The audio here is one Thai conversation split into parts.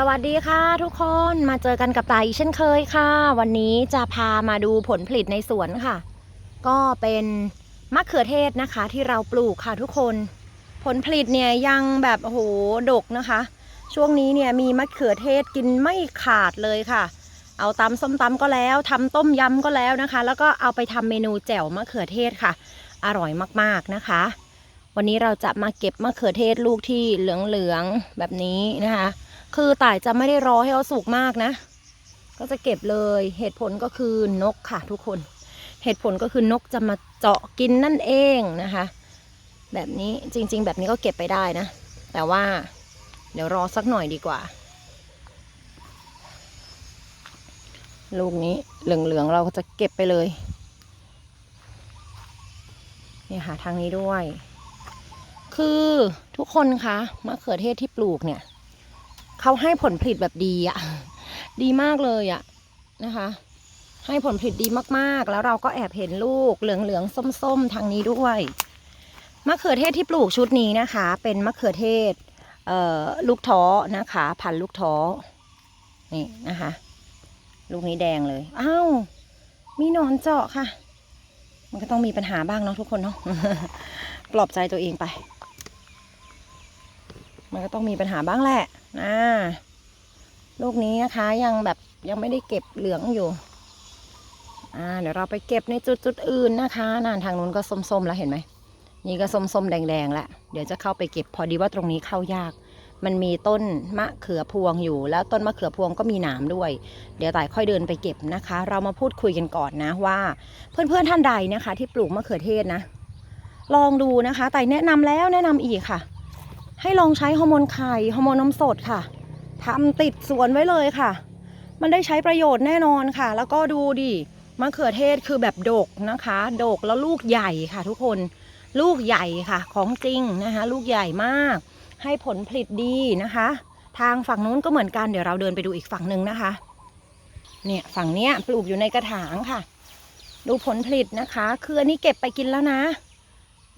สวัสดีค่ะทุกคนมาเจอกันกับตายอีกเช่นเคยค่ะ วันนี้จะพามาดูผลผลิตในสวนค่ะ ก็เป็นมะเขือเทศนะคะ ที่เราปลูกค่ะทุกคน ผลผลิตเนี่ยยังแบบโอ้โหดกนะคะ ช่วงนี้เนี่ยมีมะเขือเทศกินไม่ขาดเลยค่ะ เอาตำส้มตำก็แล้วทำต้มยำก็แล้วนะคะ แล้วก็เอาไปทำเมนูแจ่วมะเขือเทศค่ะ อร่อยมากๆนะคะ วันนี้เราจะมาเก็บมะเขือเทศลูกที่เหลืองๆแบบนี้นะคะ คือต่ายจะไม่ได้รอให้เขาสุกมากนะ ก็จะเก็บเลยเหตุผลก็คือนกค่ะทุกคน เหตุผลก็คือนกจะมาเจาะกินนั่นเองนะคะ แบบนี้จริง ๆ แบบนี้ก็เก็บไปได้นะ แต่ว่าเดี๋ยวรอสักหน่อยดีกว่า ลูกนี้เหลืองๆเราก็จะเก็บไปเลยนี่ค่ะทางนี้ด้วย คือทุกคนคะมะเขือเทศที่ปลูกเนี่ย เขาให้ผลผลิตแบบดีอะดีมากเลยอะนะคะ ให้ผลผลิตดีมากๆ แล้วเราก็แอบเห็นลูกเหลืองๆส้มๆทางนี้ด้วยมะเขือเทศที่ปลูกชุดนี้นะคะ เป็นมะเขือเทศเออลูกท้อนะคะ พันลูกท้อนี่นะคะ ลูกนี้แดงเลยอ้าวมีหนอนเจาะค่ะ มันก็ต้องมีปัญหาบ้างเนาะทุกคนเนาะปลอบใจตัวเองไป มันก็ต้องมีปัญหาบ้างแหละนะลูกนี้นะคะยังแบบยังไม่ได้เก็บเหลืองอยู่อ่าเดี๋ยวเราไปเก็บในจุดจุดอื่นนะคะนานทางนู้นก็ส้มๆแล้วเห็นไหมนี่ก็ส้มๆแดงๆแล้วเดี๋ยวจะเข้าไปเก็บพอดีว่าตรงนี้เข้ายาก มันมีต้นมะเขือพวงอยู่ แล้วต้นมะเขือพวงก็มีหนามด้วย เดี๋ยวต่ายค่อยเดินไปเก็บนะคะ เรามาพูดคุยกันก่อนนะว่า เพื่อนๆท่านใดนะคะ ที่ปลูกมะเขือเทศนะ ลองดูนะคะต่แนะนำแล้วแนะนำอีกค่ะ ให้ลองใช้ฮอร์โมนไข่ฮอร์โมนนมสดค่ะทำติดสวนไว้เลยค่ะ มันได้ใช้ประโยชน์แน่นอนค่ะ แล้วก็ดูดิมะเขือเทศคือแบบดกนะคะดกแล้วลูกใหญ่ค่ะ ทุกคนลูกใหญ่ค่ะ ของจริงนะคะ ลูกใหญ่มาก ให้ผลผลิตดีนะคะ ทางฝั่งนู้นก็เหมือนกันเดี๋ยวเราเดินไปดูอีกฝั่งหนึ่งนะคะ เนี่ยฝั่งเนี้ยปลูกอยู่ในกระถางค่ะ ดูผลผลิตนะคะ คืออันนี้เก็บไปกินแล้วนะ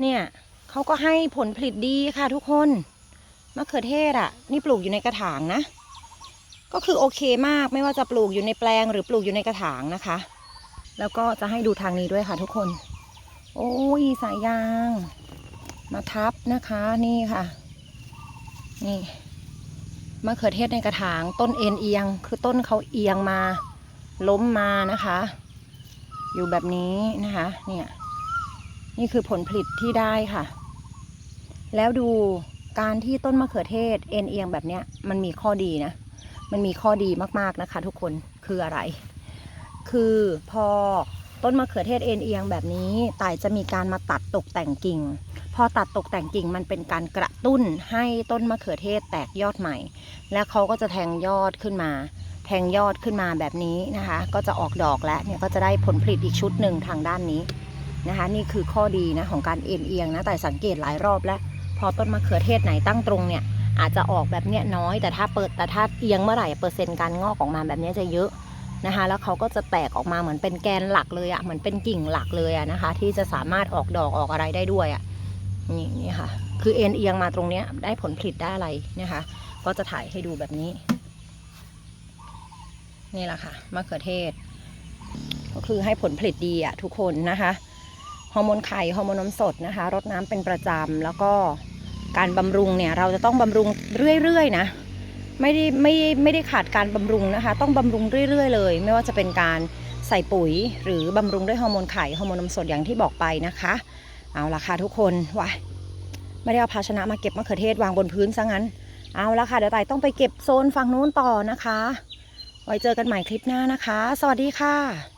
เนี่ย เขาก็ให้ผลผลิตดีค่ะทุกคนมะเขือเทศอะ นี่ปลูกอยู่ในกระถางนะ ก็คือโอเคมากไม่ว่าจะปลูกอยู่ในแปลงหรือปลูกอยู่ในกระถางนะคะ แล้วก็จะให้ดูทางนี้ด้วยค่ะทุกคน โอ้ยสายยาง มาทับนะคะนี่ค่ะ นี่มะเขือเทศในกระถางต้นเอ็นเอียง คือต้นเขาเอียงมา ล้มมานะคะ อยู่แบบนี้นะคะ เนี่ย นี่คือผลผลิตที่ได้ค่ะ แล้วดูการที่ต้นมะเขือเทศเอ็นเอียงแบบเนี้ยมันมีข้อดีนะ มันมีข้อดีมากๆนะคะ ทุกคนคืออะไร คือพอต้นมะเขือเทศเอ็นเอียงแบบนี้ตายจะมีการมาตัดตกแต่งกิ่ง พอตัดตกแต่งกิ่งมันเป็นการกระตุ้นให้ต้นมะเขือเทศแตกยอดใหม่ และเขาก็จะแทงยอดขึ้นมา แทงยอดขึ้นมาแบบนี้นะคะ ก็จะออกดอกแล้วเนี่ยก็จะได้ผลผลิตอีกชุดหนึ่งทางด้านนี้นะคะ นี่คือข้อดีนะของการเอ็นเอียงนะแต่สังเกตหลายรอบแล้ว พอต้นมะเขือเทศไหนตั้งตรงเนี่ยอาจจะออกแบบเนี้ยน้อย แต่ถ้าเปิดแต่ถ้าเอียงเมื่อไหร่เปอร์เซ็นต์การงอกออกมาแบบเนี้ยจะเยอะนะคะ แล้วเขาก็จะแตกออกมาเหมือนเป็นแกนหลักเลยอะ่ะเหมือนเป็นกิ่งหลักเลยอะนะคะ ที่จะสามารถออกดอกออกอะไรได้ด้วยอะ่ะนี่นี่ค่ะ คือเอ็นเอียงมาตรงเนี้ยได้ผลผลิตได้อะไรนะคะ ก็จะถ่ายให้ดูแบบนี้ นี่แหละค่ะมะเขือเทศ ก็คือให้ผลผลิตดีอะทุกคนนะคะฮอร์โมนไข่ฮอร์โมนนมสดนะคะรดน้ำเป็นประจำแล้วก็ การบำรุงเนี่ยเราจะต้องบำรุงเรื่อยๆนะไม่ได้ไม่ไม่ได้ขาดการบำรุงนะคะ ต้องบำรุงเรื่อย ๆ เลย ไม่ว่าจะเป็นการใส่ปุ๋ย หรือบำรุงด้วยฮอร์โมนไข่ฮอร์โมนนมสดอย่างที่บอกไปนะคะ เอาละค่ะทุกคนว้ายไม่ได้เอาภาชนะมาเก็บมะเขือเทศวางบนพื้นซะงั้น เอาละค่ะเดี๋ยวไต่ต้องไปเก็บโซนฝั่งนู้นต่อนะคะ ไว้เจอกันใหม่คลิปหน้านะคะ สวัสดีค่ะ